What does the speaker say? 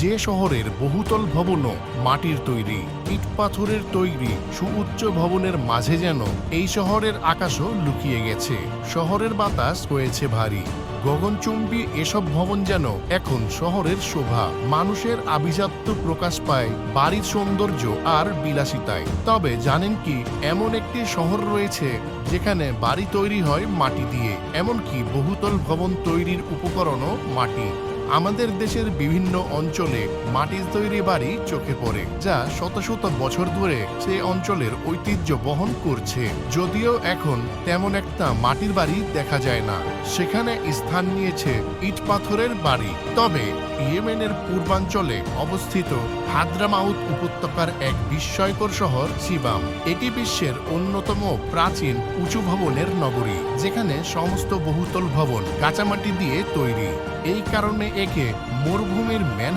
যে শহরের বহুতল ভবনও মাটির তৈরি, ইট পাথরের তৈরি, সুউচ্চ ভবনের মাঝে যেন এই শহরের আকাশও লুকিয়ে গেছে। শহরের বাতাস হয়েছে ভারী। গগনচুম্বী এসব ভবন যেন এখন শহরের শোভা, মানুষের আভিজাত্য প্রকাশ পায়, বাড়ির সৌন্দর্য আর বিলাসিতায়। তবে জানেন কি, এমন একটি শহর রয়েছে যেখানে বাড়ি তৈরি হয় মাটি দিয়ে, এমনকি বহুতল ভবন তৈরির উপকরণও মাটি। আমাদের দেশের বিভিন্ন অঞ্চলে মাটির তৈরি বাড়ি চোখে পড়ে, যা শত শত বছর ধরে সে অঞ্চলের ঐতিহ্য বহন করছে। যদিও এখন তেমন একটা মাটির বাড়ি দেখা যায় না। সেখানে স্থান নিয়েছে ইট পাথরের বাড়ি। তবে ইয়েমেনের পূর্বাঞ্চলে অবস্থিত হাদ্রামাউত উপত্যকার এক বিস্ময়কর শহর শিবাম। এটি বিশ্বের অন্যতম প্রাচীন উঁচু ভবনের নগরী, যেখানে সমস্ত বহুতল ভবন কাঁচামাটি দিয়ে তৈরি। এই কারণে একে মরুভূমির ম্যান